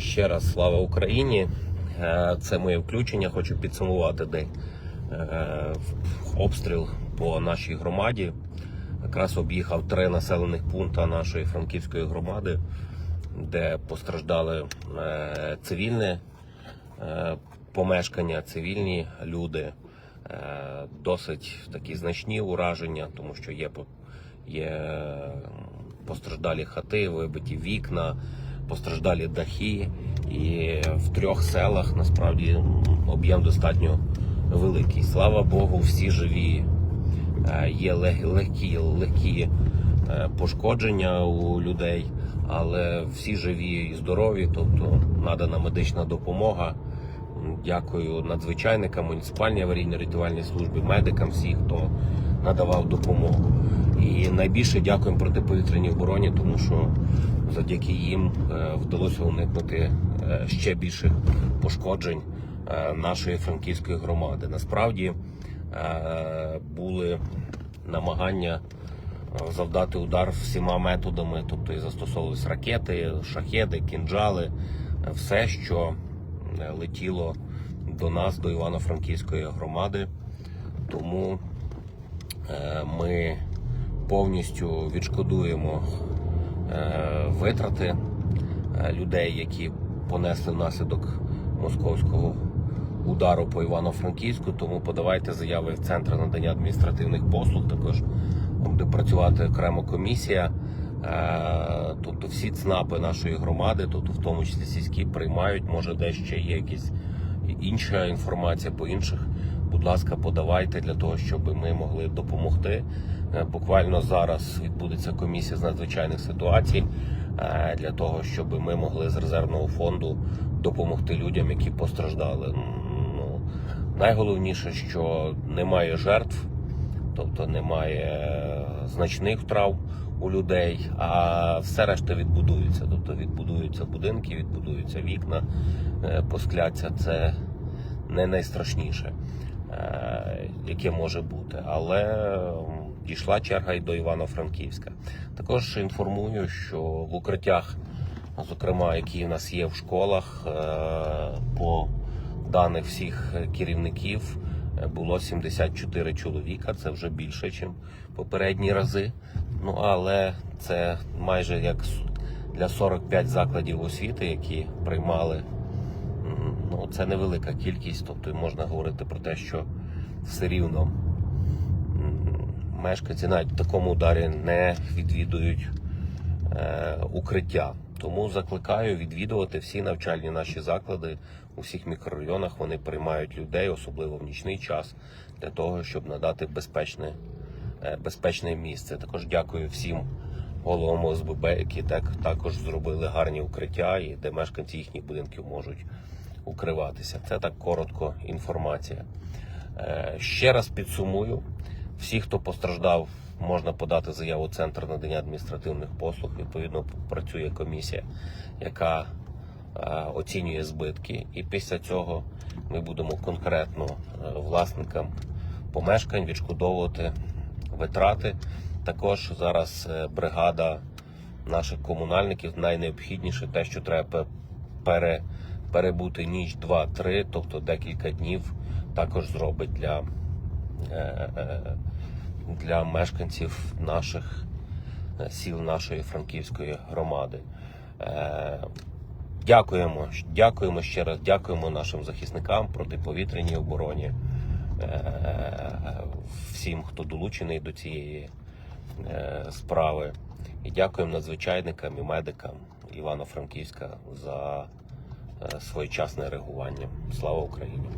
Ще раз слава Україні. Е, Це моє включення. Хочу підсумувати день е, обстріл по нашій громаді. Якраз об'їхав три населених пункти нашої франківської громади, де постраждали е, цивільне помешкання, цивільні люди. Досить такі значні ураження, тому що є, є постраждалі хати, вибиті вікна, постраждалі дахи. І в трьох селах насправді об'єм достатньо великий. Слава Богу, всі живі. Е, Є легкі, легкі е, пошкодження у людей, але всі живі і здорові, тобто надана медична допомога. Дякую надзвичайникам, муніципальній аварійно-рятувальній службі, медикам, всіх, хто надавав допомогу. І найбільше дякуємо протиповітряній обороні, тому що завдяки їм е, вдалося уникнути е, ще більших пошкоджень е, нашої франківської громади. Насправді були намагання завдати удар всіма методами, тобто і застосовувались ракети, шахеди, кінжали, е, все, що летіло до нас, до Івано-Франківської громади. Тому ми повністю відшкодуємо е, витрати е, людей, які понесли внаслідок московського удару по Івано-Франківську. Тому подавайте заяви в центр надання адміністративних послуг. Також буде працювати окрема комісія. Е, Тобто всі ЦНАПи нашої громади, тобто в тому числі сільські, приймають. Може, де ще є якісь інша інформація по інших. Будь ласка, подавайте для того, щоб ми могли допомогти. Е, Буквально зараз відбудеться комісія з надзвичайних ситуацій е, для того, щоб ми могли з резервного фонду допомогти людям, які постраждали. Ну, найголовніше, що немає жертв, тобто немає значних трав у людей, а все решта відбудується. Тобто відбудуються будинки, відбудуються вікна, е, поскляться. Це не найстрашніше, яке може бути. Але дійшла черга і до Івано-Франківська. Також інформую, що в укриттях, зокрема, які в нас є в школах, е, по даних всіх керівників е, було 74 чоловіка. Це вже більше, ніж попередні рази. Ну але це майже як для 45 закладів освіти, які приймали. Ну, це невелика кількість, тобто можна говорити про те, що все рівно мешканці навіть в такому ударі не відвідують е, укриття. Тому закликаю відвідувати всі навчальні наші заклади у всіх мікрорайонах. Вони приймають людей, особливо в нічний час, для того, щоб надати безпечне, е, безпечне місце. Також дякую всім головам ОСББ, які так, також зробили гарні укриття, і де мешканці їхніх будинків можуть укриватися. Це так коротко інформація. Е, Ще раз підсумую: всі, хто постраждав, можна подати заяву центр надання адміністративних послуг. Відповідно, працює комісія, яка е, оцінює збитки. І після цього ми будемо конкретно е, власникам помешкань відшкодовувати витрати. Також зараз бригада наших комунальників найнеобхідніше те, що треба пере, перебути ніч, два-три, тобто декілька днів, також зробить для, е, е, для мешканців наших е, сіл нашої франківської громади. Е, Дякуємо, дякуємо ще раз, дякуємо нашим захисникам протиповітряній обороні, е, всім, хто долучений до цієї е, справи. І дякуємо надзвичайникам і медикам Івано-Франківська за е, своєчасне реагування. Слава Україні!